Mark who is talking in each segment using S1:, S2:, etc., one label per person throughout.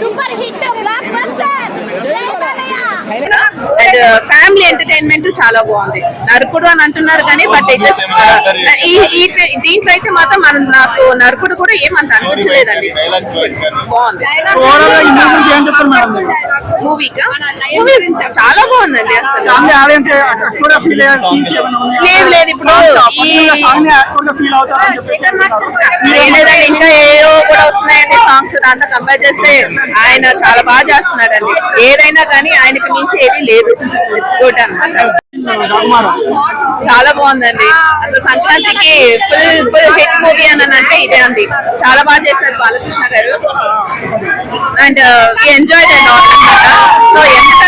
S1: Super hit block buster జై Balayya.
S2: And family entertainment చాలా బాగుంది. నరుకుడు అని అంటున్నారు కానీ బట్ ఈ దీంట్లో అయితే మాత్రం మన నాకు నరుకుడు కూడా ఏమంత అనిపించలేదండి. బాగుంది.
S3: ఓవరాల్గా ఈ మూవీ
S2: చాలా బాగుందండి? లేదు, లేదు, ఇప్పుడు లేదండి ఇంకా ఏవో కూడా వస్తున్నాయండి సాంగ్స్ దాంతో కంపేర్ చేస్తే ఆయన చాలా బాగా చేస్తున్నాడండి. ఏదైనా కానీ ఆయనకి మించి ఏది లేదు. గుడ్ అనమాట చాలా బాగుందండి. అసలు సంక్రాంతికి ఫుల్ ఫుల్ హిట్ మూవీ అని అంటే ఇదే అండి. చాలా బాగా చేశారు బాలకృష్ణ గారు. అండ్ ఎంజాయ్ సో ఎంత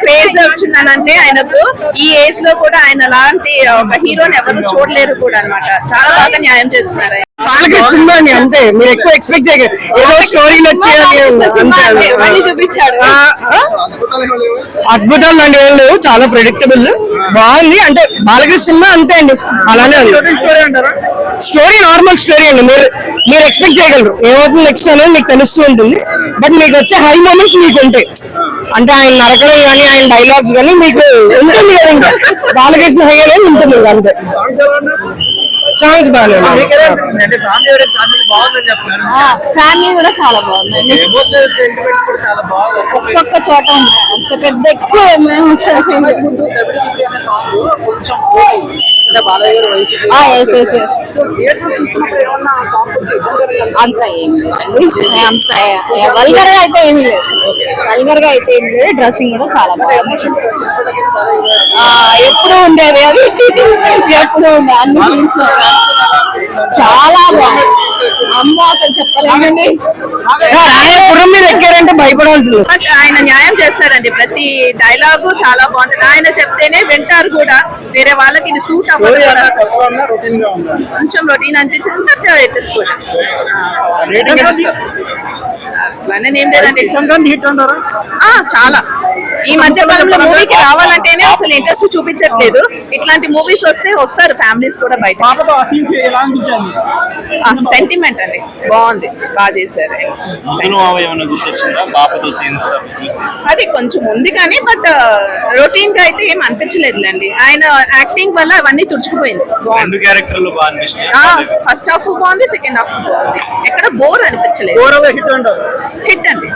S2: క్రేజ్ వచ్చిందనంటే ఆయనకు ఈ ఏజ్లో కూడా ఆయన లాంటి uh, ఒక హీరోని ఎవరు చూడలేరు కూడా అన్నమాట. చాలా బాగా న్యాయం చేస్తున్నారు
S4: బాలకృష్ణ అంతే మీరు ఎక్కువ ఎక్స్పెక్ట్ చేయగలరు ఏదో
S2: చూపించాడు.
S4: ఆ, అద్భుతాలు అండి ఏం లేవు చాలా ప్రెడిక్టబుల్ బాగుంది అంటే బాలకృష్ణ సినిమా అంతే అండి. అలానే ఉంది. స్టోరీ నార్మల్ స్టోరీ అండి. మీరు మీరు ఎక్స్పెక్ట్ చేయగలరు. ఏమవుతుంది నెక్స్ట్ అనేది మీకు తెలుస్తూ ఉంటుంది. బట్ మీకు వచ్చే హై మూమెంట్స్ మీకు ఉంటాయి. అంటే ఆయన నరకడం కానీ ఆయన డైలాగ్స్ కానీ మీకు ఉంటుంది కదా ఇంకా బాలకృష్ణ హై అనేది ఉంటుంది అంతే. సాంగ్స్ బాగానే
S3: ఫ్యామిలీ
S5: కూడా చాలా బాగుందండి.
S3: ఎమోషనల్ సెంటిమెంట్ కూడా చాలా బాగా
S5: ఒక్కొక్క చోట అంత పెద్ద ఎక్కువ అంత ఏమి లేదండి. అంత వల్గర్గా అయితే ఏమి లేదు. వల్గర్గా అయితే ఏమి లేదు. డ్రెస్సింగ్ కూడా చాలా బాగుంది. ఎప్పుడు ఉండేది అది ఎప్పుడు ఉండే అన్ని సీన్స్ చాలా బాగుంది అమ్మ అసలు చెప్పలేమండి.
S4: భయపడాల్సింది.
S2: బట్ ఆయన న్యాయం చేస్తారండి ప్రతి డైలాగు చాలా బాగుంటది. ఆయన చెప్తేనే వింటారు కూడా. వేరే వాళ్ళకి ఇది సూట్ అవ్వదు కొంచెం రొటీన్ అనిపించింది
S3: రేటింగ్
S2: అట్లానే ఏం లేదండి
S3: హిట్
S2: ఆ చాలా. ఈ మధ్య కాలంలో మూవీకి రావాలంటేనే అసలు ఇంట్రెస్ట్ చూపించట్లేదు. ఇట్లాంటి మూవీస్ వస్తే వస్తారు ఫ్యామిలీస్ కూడా బయట. సెంటిమెంట్ అండి. బాగుంది. బాగా చేశారు. అది కొంచెం ఉంది కానీ బట్ రొటీన్గా అయితే ఏం అనిపించలేదులేండి. ఆయన యాక్టింగ్ వల్ల అవన్నీ తుడుచుకుపోయింది. ఫస్ట్ హాఫ్ బాగుంది సెకండ్ హాఫ్ బాగుంది. ఎక్కడ బోర్ అనిపించలేదు. హిట్ అండి